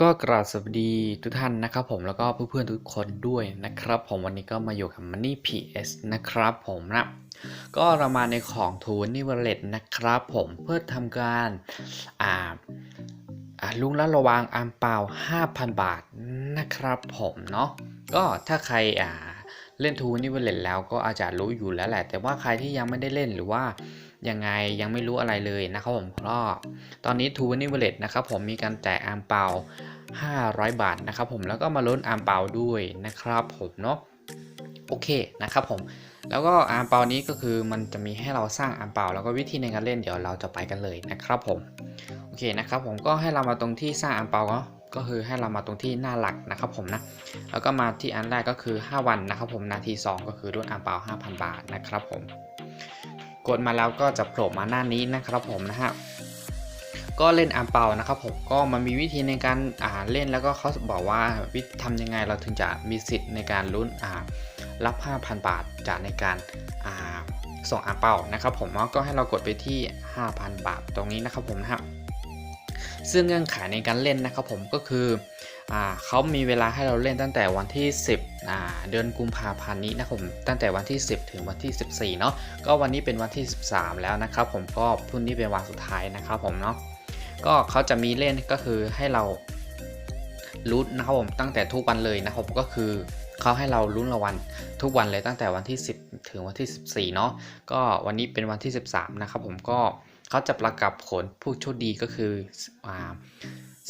ก็กราบสวัสดีทุกท่านนะครับผมแล้วก็เพื่อนๆทุกคนด้วยนะครับ ผมวันนี้ก็มาอยู่กับ Money PS นะครับผมนะก็เรามาในของทูนนี่วอลเลตนะครับผมเพื่อทำการอ่าลุงละระวางอามเปา5,000 บาทนะครับผมเนาะก็ถ้าใครอ่าเล่นทูนนี่วอลเลตแล้วก็อาจจะรู้อยู่แล้วแหละ แต่ว่าใครที่ยังไม่ได้เล่นหรือว่า ยังไงยังไม่รู้อะไรเลยนะครับผมก็ตอนนี้ทูนี่วอลเลตนะครับผมมีการแจกอามเปา 500 บาทนะครับผมแล้วก็มาลุ้นอาร์มเปาด้วยนะครับผมเนาะโอเคนะครับผมแล้วก็อาร์มเปานี้ก็คือมันจะมีให้เราสร้างอาร์มเปาแล้วก็วิธีในการเล่นเดี๋ยวเราจะไปกันเลยนะครับผมโอเคนะครับผมก็ให้เรามาตรงที่สร้างอาร์มเปาเนาะก็คือให้เรามาตรงที่หน้าหลักนะครับผมนะแล้วก็มาที่อันแรกก็คือ 5 วันนะครับผมนาที 2 ก็คือรุ่นอาร์มเปา5,000 บาทนะครับผม ดมาแล้วก็จะโผล่มาหน้านี้นะครับผมนะฮะก็เล่นอาร์มเปานะครับผมก็มันมีวิธีในการอ่าเล่นแล้วก็เขาบอกว่าวิธีทำยังไงเราถึงจะมีสิทธิ์ในการลุ้นอ่ารับ 5,000 บาทจากในการอ่าส่งอาร์มเปานะครับผมก็ให้เรากดไปที่ 5,000 บาทตรงนี้นะครับผมนะครับซึ่งเงื่อนไขในการเล่นนะครับผมก็คืออ่าเขามีเวลาให้เราเล่นตั้งแต่วันที่ 10 เดือนกุมภาพันธ์นี้นะครับผมตั้งแต่วันที่ 10 ถึงวันที่ 14เนาะก็วันนี้เป็นวันที่ 13 แล้วนะครับ ผมก็พรุ่งนี้เป็นวันสุดท้ายนะครับผมเนาะก็เขาจะมีเล่นก็คือให้เราลุ้นนะครับผมตั้งแต่ทุกวันเลยนะครับก็คือเขาให้เราลุ้นรางวัลทุกวันเลยตั้งแต่วันที่ 10 ถึงวันที่ 14 เนาะก็วันนี้เป็นวันที่ 13 นะครับผมก็เขาจะประกาศผลผู้โชคดีก็คืออ่า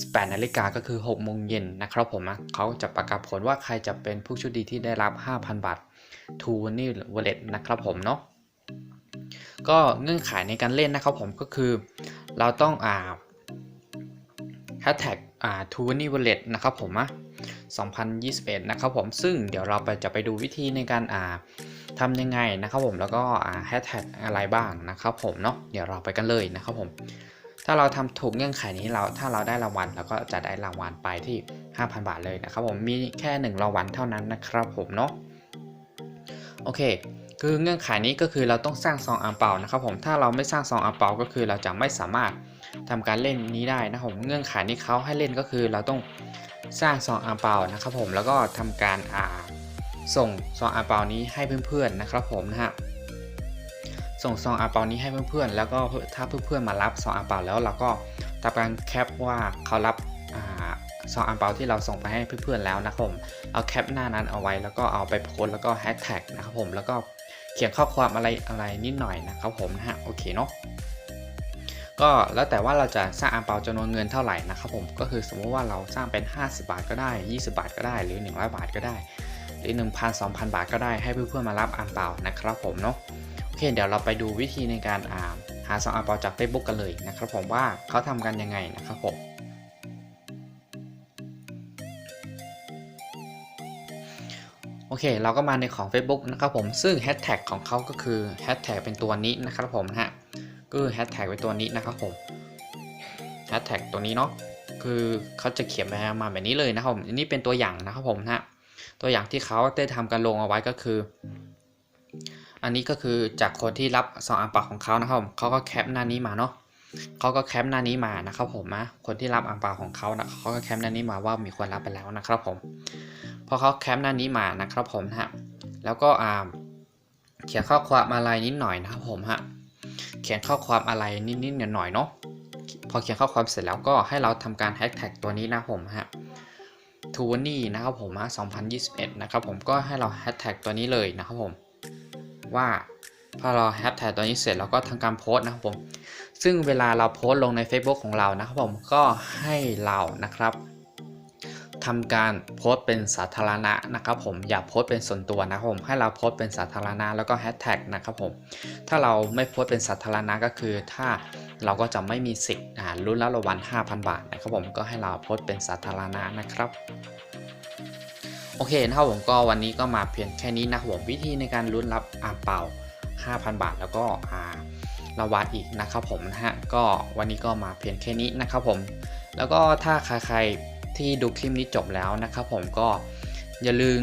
8นาฬิกาก็คือ6โมงเย็นนะครับผมเขาจะประกาศผลว่าใครจะเป็นผู้โชคดีที่ได้รับ 5,000 บาททูนี่วอลเล็ตนะครับผมเนาะก็เงื่อนไขในการเล่นนะครับผมก็คือ เราต้องอ่าแฮชแท็กอ่าทูนี่วอลเล็ตนะครับผมอะ2021 นะครับผมซึ่งเดี๋ยวเราไปจะไปดูวิธีในการอ่าทำยังไงนะครับผมแล้วก็อ่าแฮชแท็กอะไรบ้างนะครับผมเนาะเดี๋ยวเราไปกันเลยนะครับผม ถ้าเราทำถูกเงื่อนไขนี้เราถ้าเราได้รางวัลเราก็จะได้รางวัลไปที่ 5,000 บาทเลยนะครับผมมีแค่1รางวัลเท่านั้นนะครับผมเนาะโอเค คือเงื่อนไขนี้ก็คือเราต้องสร้างซองอ่างเปานะครับผมถ้าเราไม่สร้างซองอ่างเปาก็คือเราจะไม่สามารถทำการเล่นนี้ได้นะครับผมเงื่อนไขที่เขาให้เล่นก็คือเราต้องสร้างซองอาเปานะครับผมแล้วก็ทำการอ่าส่งซองอาเปานี้ให้เพื่อนๆนะครับผมนะฮะ ส่งซองอาเปานี้ให้เพื่อนๆ แล้วก็ถ้าเพื่อนๆมารับซองอาเปาแล้วเราก็ทำการแคปว่าเขารับซองอาเปาที่เราส่งไปให้เพื่อนๆแล้วนะครับผมเอาแคปหน้านั้นเอาไว้แล้วก็เอาไปโพสแล้วก็แฮชแท็กนะครับผมแล้วก็เขียนข้อความอะไรอะไรนิดหน่อยนะครับผมนะฮะโอเคเนาะก็แล้วแต่ว่าเราจะสร้างอ่างเปาจำนวนเงินเท่าไหร่นะครับผมก็คือสมมติว่าเราสร้างเป็น 50 บาทก็ได้ 20 บาทก็ได้หรือ 100 บาทก็ได้ หรือ 1,000 2,000 บาทก็ได้ให้เพื่อนๆมารับอ่างเปานะครับผมเนาะ เคเดี๋ยวเราไปดูวิธีในการอ่าหาซองอ่าเปาจาก Facebook กันเลยนะครับผมว่าเขาทำกันยังไงนะครับผมโอเค เราก็มาในของ Facebook นะครับผมซึ่งแฮชแท็กของเขาก็คือแฮชแท็กเป็นตัวนี้นะครับผมฮะก็คือแฮชแท็กไว้ตัวนี้นะครับผมแฮชแท็กตัวนี้เนาะคือเขาจะเขียนมาแบบนี้เลยนะครับผมนนี้เป็นตัวอย่างนะครับผมนะตัวอย่างที่เขาได้ทำการลงเอาไว้ก็คือ อันนี้ก็คือจากคนที่รับซองอ่างเปาของเขานะครับผมเขาก็แคปหน้านี้มาเนาะเขาก็แคปหน้านี้มานะครับผมนะคนที่รับอ่างเปาของเขานะเขาก็แคปหน้านี้มาว่ามีคนรับไปแล้วนะครับผมพอเขาแคปหน้านี้มานะครับผมฮะแล้วก็อ่าเขียนข้อความอะไรนิดหน่อยนะครับผมฮะเขียนข้อความอะไรนิดๆหน่อยๆเนาะพอเขียนข้อความเสร็จแล้วก็ให้เราทำการแฮชแท็กตัวนี้นะผมฮะทูนี่นะครับผมฮะ2021 นะครับผมก็ให้เราแฮชแท็กตัวนี้เลยนะครับผม ว่าพอเราแฮชแท็กตัวนี้เสร็จเราก็ทำการโพสต์นะครับผมซึ่งเวลาเราโพสต์ลงใน Facebook ของเรานะครับผมก็ให้เรานะครับทำการโพสต์เป็นสาธารณะนะครับผมอย่าโพสต์เป็นส่วนตัวนะครับผมให้เราโพสต์เป็นสาธารณะแล้วก็แฮชแท็กนะครับผมถ้าเราไม่โพสต์เป็นสาธารณะก็คือถ้าเราก็จะไม่มีสิทธิ์ลุ้นล้วรางวัล5,000 บาทนะครับผมก็ให้เราโพสต์เป็นสาธารณะนะครับ โอเคนะครับผมก็วันนี้ก็มาเพียงแค่นี้นะครับผมวิธีในการลุ้นรับอ่างเป่า 5,000 บาท แล้วก็อ่ารางวัลอีกนะครับผมนะฮะก็วันนี้ก็มาเพียงแค่นี้นะครับผม แล้วก็ถ้าใครๆที่ดูคลิปนี้จบแล้วนะครับผมก็อย่าลืม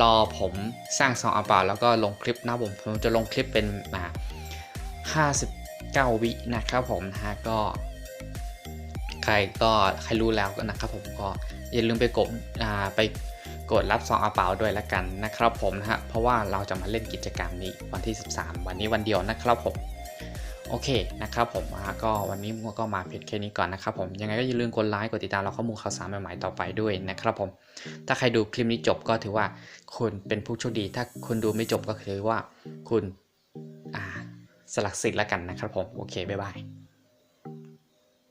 รอผมสร้างซองอาเปาแล้วก็ลงคลิปนะผมผมจะลงคลิปเป็นมา59 วินะครับผมนะฮะก็ใครก็ใครรู้แล้วก็นะครับผมก็อย่าลืมไปกดอ่าไป กดรับซองอาเปาด้วยละกันนะครับผมนะฮะเพราะว่าเราจะมาเล่นกิจกรรมนี้วันที่ 13 วันนี้วันเดียวนะครับผมโอเคนะครับผมก็วันนี้มัวก็มาเพียงแค่นี้ก่อนนะครับผมยังไงก็อย่าลืมกดไลค์กดติดตามเราข้อมูลข่าวสารใหม่ๆต่อไปด้วยนะครับผม ถ้าใครดูคลิปนี้จบก็ถือว่าคุณเป็นผู้โชคดี ถ้าคุณดูไม่จบก็ถือว่าคุณอ่าสลักสิทธิ์แล้วกันนะครับผม โอเค บ๊ายบาย